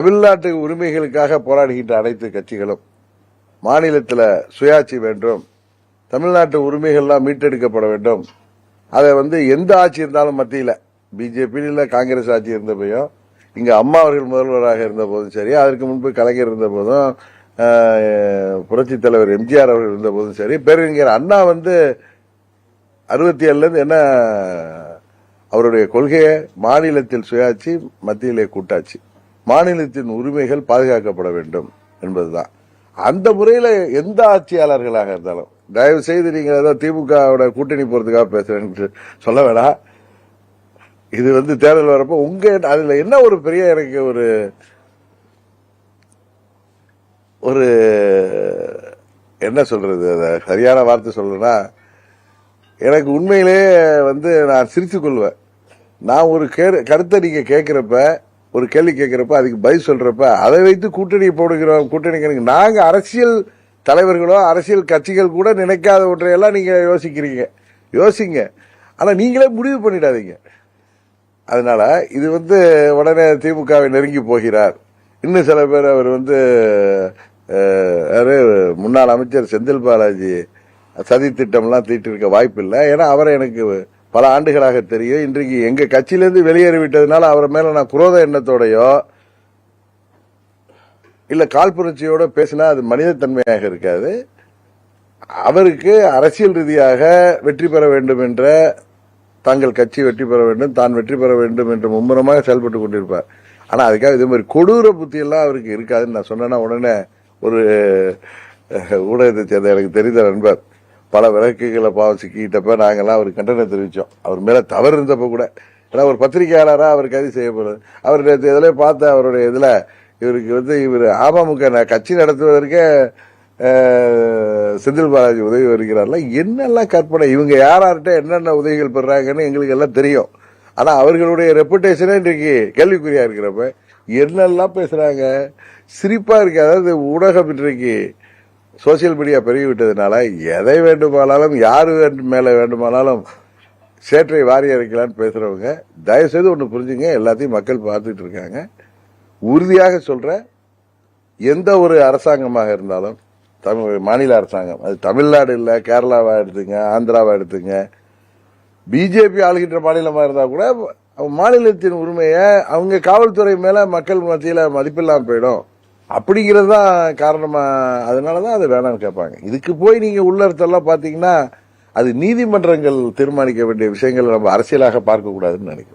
தமிழ்நாட்டு உரிமைகளுக்காக போராடுகின்ற அனைத்து கட்சிகளும் மாநிலத்தில் சுயாட்சி வேண்டும் தமிழ்நாட்டு உரிமைகள்லாம் மீட்டெடுக்கப்பட வேண்டும். அதை வந்து எந்த ஆட்சி இருந்தாலும் மத்தியில் பிஜேபி காங்கிரஸ் ஆட்சி இருந்தபோயும் இங்கே அம்மா அவர்கள் முதல்வராக இருந்த போதும் சரி அதற்கு முன்பு கலைஞர் இருந்த போதும் புரட்சி தலைவர் எம்ஜிஆர் அவர்கள் இருந்த போதும் சரி பேரறிஞர் அண்ணா வந்து அறுபத்தி ஏழுலேருந்து என்ன அவருடைய கொள்கையை மாநிலத்தில் சுயாட்சி மத்தியிலே கூட்டாட்சி. மாநிலத்தின் உரிமைகள் பாதுகாக்கப்பட வேண்டும் என்பதுதான். அந்த முறையில எந்த ஆட்சியாளர்களாக இருந்தாலும் தயவு செய்து நீங்க ஏதோ திமுகவோட கூட்டணி போறதுக்காக பேசுறேன்னு சொல்ல வேணாம். இது வந்து தேர்தல் வரப்போ உங்க அதுல என்ன ஒரு பெரிய எனக்கு ஒரு ஒரு என்ன சொல்றது அதை சரியான வார்த்தை சொல்லணும்னா எனக்கு உண்மையிலே வந்து நான் சிரித்துக்கொள்வேன் நான் ஒரு கே- கருத்தை நீங்க கேட்கிறப்ப ஒரு கேள்வி கேட்குறப்ப அதுக்கு பதில் சொல்கிறப்ப அதை வைத்து கூட்டணி போடுகிறோம். கூட்டணி கணக்கு அரசியல் தலைவர்களோ அரசியல் கட்சிகள் கூட நினைக்காத ஒன்றையெல்லாம் நீங்கள் யோசிக்கிறீங்க. யோசிங்க. ஆனால் நீங்களே முடிவு பண்ணிடாதீங்க. அதனால் இது வந்து உடனே திமுகவை நெருங்கி போகிறார். இன்னும் சில பேர் அவர் வந்து யாரு? முன்னாள் அமைச்சர் செந்தில் பாலாஜி சதி திட்டம்லாம் தீட்டிருக்க வாய்ப்பு இல்லை ஏன்னா அவரை எனக்கு பல ஆண்டுகளாக தெரியும். இன்றைக்கு எங்க கட்சியிலேருந்து வெளியேறிவிட்டதுனால அவர் மேல நான் குரோத எண்ணத்தோடையோ இல்ல காழ்ப்புணர்ச்சியோட பேசினா அது மனிதத்தன்மையாக இருக்காது. அவருக்கு அரசியல் ரீதியாக வெற்றி பெற வேண்டும் என்ற தங்கள் கட்சி வெற்றி பெற வேண்டும் தான் வெற்றி பெற வேண்டும் என்று மும்முரமாக செயல்பட்டு கொண்டிருப்பார். ஆனா அதுக்காக இதே மாதிரி கொடூர புத்தி எல்லாம் அவருக்கு இருக்காதுன்னு நான் சொன்னேன்னா உடனே ஒரு ஊடகத்தை சேர்ந்த எனக்கு தெரிந்த நண்பர் பல விளக்குகளை பாவம் சிக்கிட்டப்ப நாங்கெல்லாம் அவருக்கு கண்டனம் தெரிவித்தோம் அவர் மேலே தவறு இருந்தப்ப கூட. ஏன்னா ஒரு பத்திரிகையாளராக அவர் கைது செய்யப்படுது அவர் நேற்று இதில் பார்த்த அவருடைய இதில் இவருக்கு வந்து இவர் அமமுக கட்சி நடத்துவதற்கே செந்தில் பாலாஜி உதவி வருகிறார்ல. என்னெல்லாம் கற்பனை? இவங்க யார் யார்கிட்ட என்னென்ன உதவிகள் பெறாங்கன்னு எங்களுக்கு எல்லாம் தெரியும். ஆனால் அவர்களுடைய ரெப்புடேஷனே இன்றைக்கு கேள்விக்குறியாக இருக்கிறப்ப என்னெல்லாம் பேசுகிறாங்க சிரிப்பாக இருக்குது அதாவது ஊடகம் இன்றைக்கு சோசியல் மீடியா பெருகிவிட்டதுனால எதை வேண்டுமானாலும் யார் வேண்டும் மேல வேண்டுமானாலும் சேற்றை வாரி அரைக்கலான்னு பேசுறவங்க தயவு செய்து ஒன்று புரிஞ்சுங்க எல்லாத்தையும் மக்கள் பார்த்துட்டு இருக்காங்க. உறுதியாக சொல்கிற எந்த ஒரு அரசாங்கமாக இருந்தாலும் தமிழ் மாநில அரசாங்கம் அது தமிழ்நாடு இல்லை கேரளாவா எடுத்துங்க ஆந்திராவா எடுத்துங்க பிஜேபி ஆளுகின்ற மாநிலமா இருந்தா கூட மாநிலத்தின் உரிமையை அவங்க காவல்துறை மேல மக்கள் மத்தியில மதிப்பில்லாமல் போயிடும். அப்படிங்கிறது தான் காரணமாக அதனால தான் அது வேணாம்னு கேட்பாங்க. இதுக்கு போய் நீங்கள் உள்ளர்த்தெல்லாம் பார்த்தீங்கன்னா அது நீதிமன்றங்கள் தீர்மானிக்க வேண்டிய விஷயங்கள் நம்ம அரசியலாக பார்க்கக்கூடாதுன்னு நினைக்கிறேன்.